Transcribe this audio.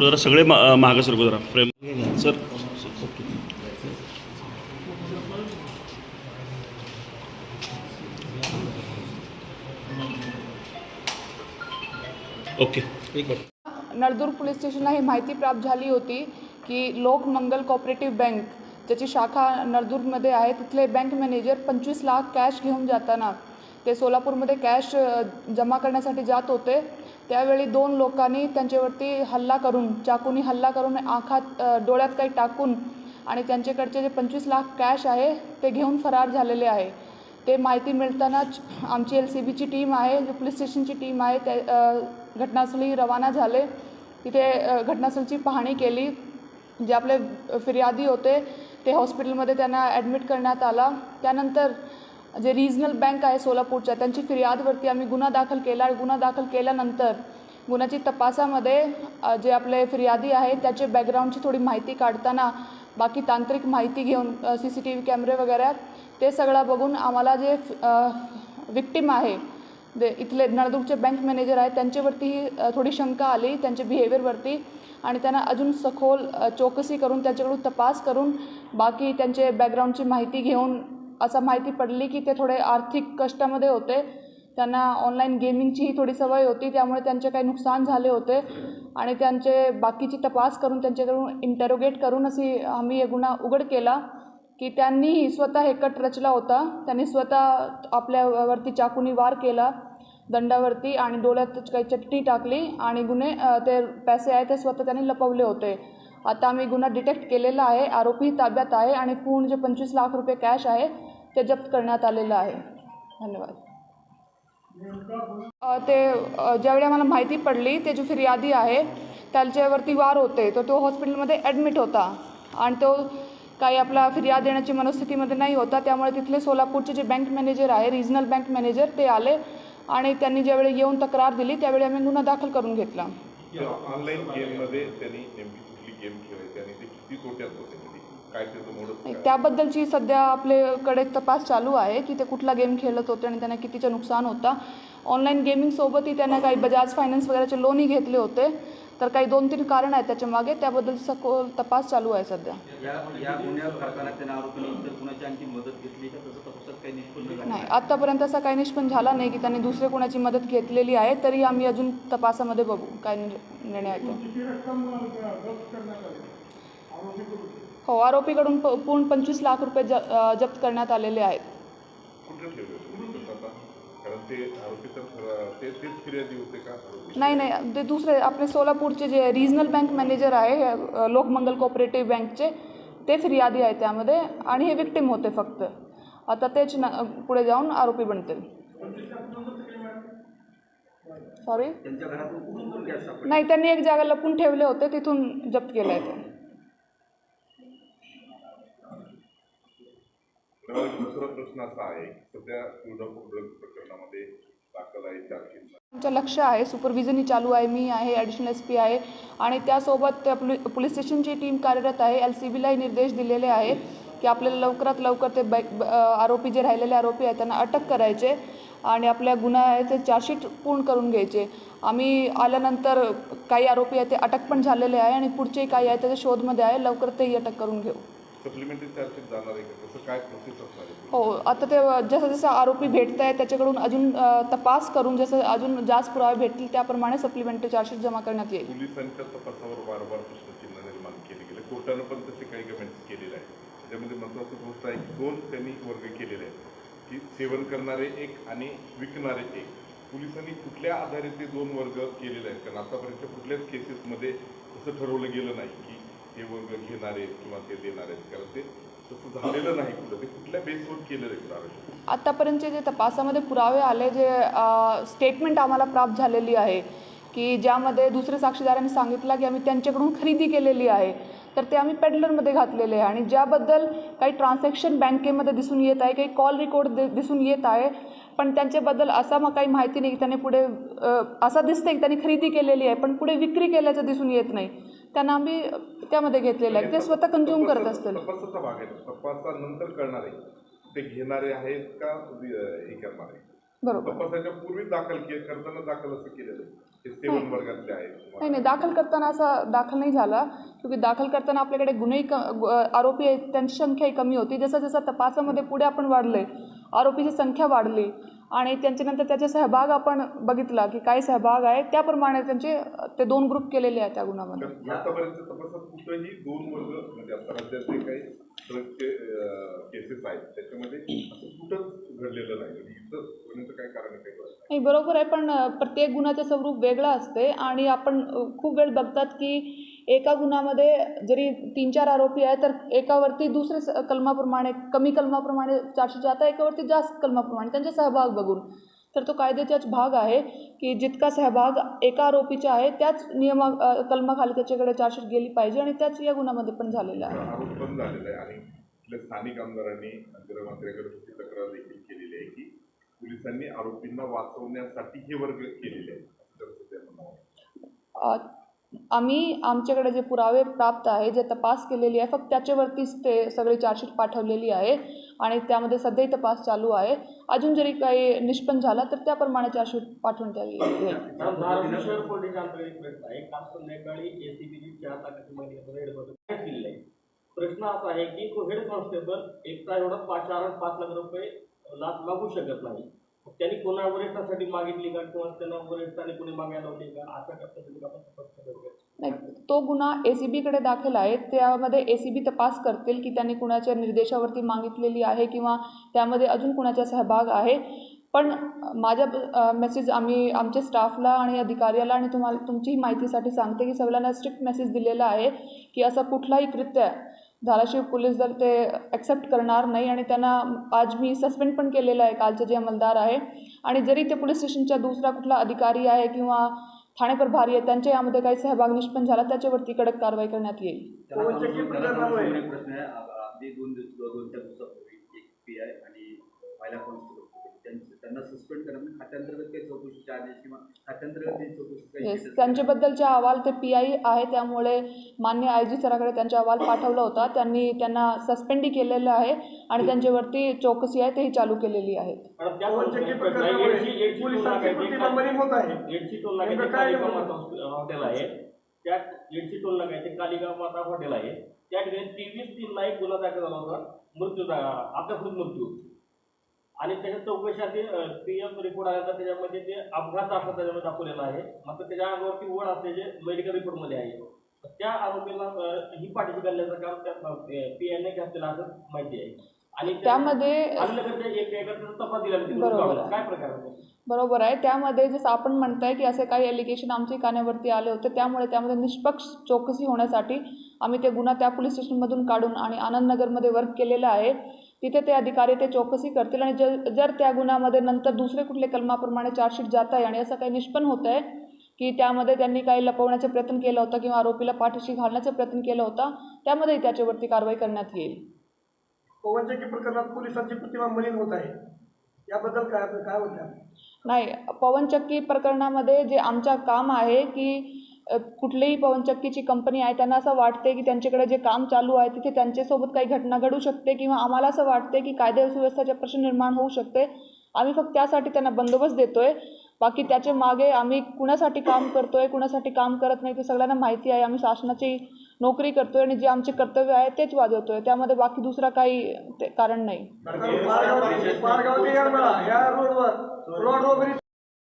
जरा सगळे महाग मागं सरकू जरा. Frame sir. Okay Naldurg police स्टेशनला ही माहिती प्राप्त झाली होती की लोकमंगल कॉपरेटिव्ह बँक ज्याची शाखा नळदूरमध्ये आहे तिथले बँक मॅनेजर पंचवीस लाख कॅश घेऊन जाताना ते सोलापूरमध्ये कॅश जमा करण्यासाठी जात होते. त्यावेळी दोन लोकांनी त्यांच्यावरती हल्ला करून चाकूनी हल्ला करून आखात डोळ्यात काही टाकून आणि त्यांच्याकडचे जे पंचवीस लाख कॅश आहे ते घेऊन फरार झालेले आहे. ते माहिती मिळतानाच आमची एल सी बीची टीम आहे जो पोलीस स्टेशनची टीम आहे त्या घटनास्थळी रवाना झाले. तिथे घटनास्थळची पाहणी केली. जे आपले फिर्यादी होते ते हॉस्पिटलमध्ये त्यांना ॲडमिट करण्यात आला. त्यानंतर जे रिजनल बँक आहे सोलापूरच्या त्यांची फिर्यादवरती आम्ही गुन्हा दाखल केला. आणि गुन्हा दाखल केल्यानंतर गुन्ह्याची तपासामध्ये जे आपले फिर्यादी आहे त्याचे बॅकग्राऊंडची थोडी माहिती काढताना बाकी तांत्रिक माहिती घेऊन सी सी टी व्ही कॅमेरे वगैरे ते सगळं बघून आम्हाला जे विक्टीम आहे जे इथले नळदुर्गचे बँक मॅनेजर आहेत त्यांच्यावरती थोडी शंका आली त्यांच्या बिहेवियरवरती आणि त्यांना अजून सखोल चौकशी करून त्यांच्याकडून तपास करून बाकी त्यांचे बॅकग्राऊंडची माहिती घेऊन असं माहिती पडली की ते थोडे आर्थिक कष्टामध्ये होते. त्यांना ऑनलाईन गेमिंगचीही थोडी सवय होती त्यामुळे त्यांचे काही नुकसान झाले होते. आणि त्यांचे बाकीची तपास करून त्यांच्याकडून इंटरोगेट करून अशी आम्ही हे गुन्हा उघड केला की त्यांनी स्वतः हे कट रचला होता. त्यांनी स्वतः आपल्यावरती चाकूनी वार केला दंडावरती आणि डोळ्यात काही चट्टी टाकली आणि गुन्हे ते पैसे आहे ते स्वतः त्यांनी लपवले होते. आता आम्ही गुन्हा डिटेक्ट केलेला आहे आरोपी ताब्यात आहे आणि पूर्ण जे पंचवीस लाख रुपये कॅश आहे ते जप्त करण्यात आलेलं आहे. धन्यवाद. ते ज्यावेळी आम्हाला माहिती पडली ते फिर्यादी आहे त्याच्यावरती वार होते तर तो हॉस्पिटलमध्ये ॲडमिट होता. आणि तो काही आपला फिर्याद देण्याची मनस्थितीमध्ये नाही होता त्यामुळे तिथले सोलापूरचे जे बँक मॅनेजर आहे रिजनल बँक मॅनेजर ते आले आणि त्यांनी ज्यावेळी येऊन तक्रार दिली त्यावेळी आम्ही गुन्हा दाखल करून घेतला. ऑनलाईन गेममध्ये त्यांनी नेमकी कुठली गेम खेळायची आणि ते किती तोट्यात होते? त्याबद्दलची सध्या आपल्याकडे तपास चालू आहे की ते कुठला गेम खेळत होते आणि त्यांना कितीचं नुकसान होता. ऑनलाईन गेमिंगसोबतही त्यांना काही बजाज फायनान्स वगैरेचे लोनही घेतले होते. तर काही दोन तीन कारण आहेत त्याच्यामागे त्याबद्दल सखोल तपास चालू आहे सध्या. नाही आत्तापर्यंत असा काही निष्पन्न झाला नाही की त्यांनी दुसरे कोणाची मदत घेतलेली आहे तरी आम्ही अजून तपासामध्ये बघू काय निर्- निर्णय आहे ते. हो आरोपीकडून प- पूर्ण पंचवीस लाख रुपये ज जप्त करण्यात आलेले आहेत. नाही नाही ते दुसरे आपले सोलापूरचे जे रिजनल बँक मॅनेजर आहे लोकमंगल कोऑपरेटिव्ह बँकचे ते फिर्यादी आहे त्यामध्ये आणि हे विक्टिम होते फक्त. आता तेच न पुढे जाऊन आरोपी बनतील. सॉरी नाही त्यांनी एक जागा लपून ठेवले होते तिथून जप्त केलं आहे ते. तर दुसरा प्रश्न असा आहे सध्या तुळजापूर प्रकरणामध्ये दाखल आहे आमचं लक्ष आहे सुपरविजनही चालू आहे मी आहे ॲडिशनल एस पी आहे. आणि त्यासोबत त्या पोलि पोलीस स्टेशनची टीम कार्यरत आहे एल सी बीलाही निर्देश दिलेले आहेत की आपल्याला लवकरात लवकर ते बॅक आरोपी जे राहिलेले आरोपी आहेत त्यांना अटक करायचे आणि आपल्या गुन्हा आहे ते चार्जशीट पूर्ण करून घ्यायचे. आम्ही आल्यानंतर काही आरोपी आहेत ते अटक पण झालेले आहे आणि पुढचे काही आहे त्याच्या शोधमध्ये आहे लवकर तेही अटक करून घेऊ. सप्लिमेंटरी चार्जशीट जाणार आहे का? तसं काय प्रोसेस असणार आहे? हो आता ते जसं जसं आरोपी भेटत आहे त्याच्याकडून अजून अ, तपास करून जसं अजून जास्त पुरावे भेटतील त्याप्रमाणे सप्लिमेंटरी चार्जशीट जमा करण्यात येईल. पोलिसांच्या तपासावर वारंवार प्रश्नचिन्ह निर्माण केले गेले. कोर्टानं पण तसे काही कमेंट्स केलेले आहेत. त्याच्यामध्ये महत्त्वाचं गोष्ट आहे की दोन त्यांनी वर्ग केलेले आहेत. की सेवन करणारे एक आणि विकणारे एक. पोलिसांनी कुठल्या आधारे ते दोन वर्ग केलेले आहेत? कारण आतापर्यंत कुठल्याच केसेसमध्ये तसं ठरवलं गेलं नाही की हे घेणार आहेत किंवा ते देणार आहेत कारण ते तसं झालेलं नाही कुठं. ते कुठल्या बेसवर केलेलं आहे आरक्षण आत्तापर्यंतचे जे तपासामध्ये पुरावे आले जे स्टेटमेंट आम्हाला प्राप्त झालेली आहे की ज्यामध्ये दुसऱ्या साक्षीदारांनी सांगितलं की आम्ही त्यांच्याकडून खरेदी केलेली आहे तर ते आम्ही पेडलरमध्ये घातलेले आहे. आणि ज्याबद्दल काही ट्रान्झॅक्शन बँकेमध्ये दिसून येत आहे काही कॉल रेकॉर्ड दिसून येत आहे पण त्यांच्याबद्दल असा मग काही माहिती नाही की त्याने पुढे असा दिसतं की त्यांनी खरेदी केलेली आहे पण पुढे विक्री केल्याचं दिसून येत नाही. त्यांना आम्ही त्यामध्ये घेतलेलं आहे. ते स्वतः कन्झ्युम करत असतील. तपासाचा भाग आहे तपासानंतर कळणार आहे. ते घेणारे आहेत का हे करणारे बरोबर. तपासाच्या पूर्वी दाखल के करताना दाखल असं केलेलं आहे. नाही. नाही दाखल करताना असा दाखल नाही झाला. क्योंकि दाखल करताना आपल्याकडे गुन्हेही क गु- आरोपी आहेत. त्यांची संख्याही कमी होती. जसं जसं तपासामध्ये पुढे आपण वाढले आरोपीची संख्या वाढली आणि त्यांच्यानंतर त्याचे सहभाग आपण बघितला की काय सहभाग आहे त्याप्रमाणे त्यांचे ते दोन ग्रुप केलेले आहेत त्या गुणामध्ये. आतापर्यंत तपासात दोन वर्ग म्हणजे आता राज्यात जे काही ड्रगचे केसेस आहेत त्याच्यामध्ये असं कुठंच घडलेलं नाही म्हणजे इथं पर्यंत काय कारण आहे काही कळत नाही. बरोबर आहे पण प्रत्येक गुन्ह्याचं स्वरूप वेगळं असते आणि आपण खूप वेळ बघतात की एका गुन्ह्यामध्ये जरी तीन चार आरोपी आहे तर एकावरती दुसरे स- कलमाप्रमाणे कमी कलमाप्रमाणे चारशे आता एकावरती जास्त कलमाप्रमाणे त्यांचे सहभाग बघून तर तो कायद्याचाच भाग आहे की जितका सहभाग एका आरोपीचा आहे त्याच नियमा कलमाखाली त्याच्याकडे चार्जशीट गेली पाहिजे आणि त्याच या गुन्ह्यामध्ये पण झालेला आहे आणि स्थानिक आमदारांनी गृहमंत्र्याकडे तक्रार देखील केलेली आहे की पोलिसांनी आरोपींना वाचवण्यासाठी हे वर्ग केलेले आहेत. आम्ही आमच्याकडे जे पुरावे प्राप्त आहे जे तपास केलेली आहे फक्त त्याच्यावरतीच ते सगळे चार्जशीट पाठवलेली आहे आणि त्यामध्ये सध्याही तपास चालू आहे. अजून जरी काही निष्पन्न झाला तर त्याप्रमाणे चार्जशीट पाठवून द्यावी प्रश्न असा आहे की तो हेड कॉन्स्टेबल एकटा एवढा पाच चार पाच लाख रुपये लाच मागू शकत नाही. त्यांनी कोणा वरिष्ठासाठी मागितली का? किंवा त्यांना वरिष्ठाने कोणी मागायला होते का? अशा पद्धतीने आपण स्पष्ट करूया नाही तो गुन्हा ए सी बीकडे दाखल आहे. त्यामध्ये ए सी बी तपास करतील की त्यांनी कुणाच्या निर्देशावरती मागितलेली आहे किंवा त्यामध्ये अजून कुणाचा सहभाग आहे. पण माझ्या मेसेज आम्ही आमच्या स्टाफला आणि अधिकाऱ्याला आणि तुम्हाला तुमची माहितीसाठी सांगते की सगळ्यांना स्ट्रिक्ट मेसेज दिलेला आहे की असं कुठलाही कृत्य धाराशिव पोलीस दल ते ॲक्सेप्ट करणार नाही आणि त्यांना आज मी सस्पेंड पण केलेलं आहे. कालचे जे अंमलदार आहे आणि जरी ते पोलीस स्टेशनचा दुसरा कुठला अधिकारी आहे किंवा ठाणे प्रभारी आहे त्यांच्या यामध्ये काही सहभाग निष्पन्न झाला त्याच्यावरती कडक कारवाई करण्यात येईल. त्यांना सस्पेंड करणं म्हणजे खात्यांतर्गत काही चौकशीचे आदेश किंवा खात्यांतर्गत काही चौकशी त्यांच्याबद्दलचे अहवाल ते पी आय आहे त्यामुळे मान्य आय जी सराकडे त्यांचा अहवाल पाठवला होता. त्यांनी त्यांना सस्पेंडही केलेलं आहे आणि त्यांच्यावरती चौकशी आहे तेही चालू केलेली आहे? माता हॉटेल आहे. त्या टोल नाक्याचे कालिका माता हॉटेल आहे. त्या ठिकाणी तेवीस तीनला एक गुन्हा दाखल झाला होता. मृत्यू अपघात मृत्यू. आणि त्याच्या चौकशातील पी एम रिपोर्ट आल्यानंतर त्याच्यामध्ये ते अपघात असं त्याच्यामध्ये दाखवलेला आहे. मात्र त्याच्या अंगावरती ओढ असल्याचे मेडिकल रिपोर्टमध्ये आहे. त्या आरोपीला ही पाठीशी घालण्याचं काम त्या पी आयने घातलेलं असं माहिती आहे. आणि त्या- त्यामध्ये? बरोबर आहे. त्यामध्ये जसं आपण म्हणताय की असे काही एलिगेशन आमच्या कानावरती आले होते. त्यामुळे त्यामध्ये निष्पक्ष चौकशी होण्यासाठी आम्ही ते गुन्हा त्या पोलीस स्टेशनमधून काढून आणि आनंदनगरमध्ये वर्क केलेलं आहे. तिथे ते अधिकारी ते चौकशी करतील आणि जर जर त्या गुन्ह्यामध्ये नंतर दुसरे कुठले कलमाप्रमाणे चार्जशीट जात आहे आणि असं काही निष्पन्न होतं आहे की त्यामध्ये त्यांनी काही लपवण्याचा प्रयत्न केला होता किंवा आरोपीला पाठीशी घालण्याचा प्रयत्न केला होता त्यामध्येही त्याच्यावरती कारवाई करण्यात येईल. पवनचक्की प्रकरणात पोलिसांची प्रतिमा मलिन होत आहे. याबद्दल काय काय होतं नाही पवनचक्की प्रकरणामध्ये जे आमचं काम आहे की कुठलीही पवनचक्कीची कंपनी आहे त्यांना असं वाटते की त्यांच्याकडे जे काम चालू आहे तिथे त्यांच्यासोबत काही घटना घडू शकते किंवा आम्हाला असं वाटते की कायदा सुव्यवस्थेचे प्रश्न निर्माण होऊ शकते आम्ही फक्त त्यासाठी त्यांना बंदोबस्त देतोय. बाकी त्याच्यामागे आम्ही कुणासाठी काम करतोय कुणासाठी काम करत नाही ते सगळ्यांना माहिती आहे. आम्ही शासनाची नोकरी करतोय आणि जे आमचे कर्तव्य आहे तेच वाजवतोय. त्यामध्ये बाकी दुसरा काही ते कारण नाही.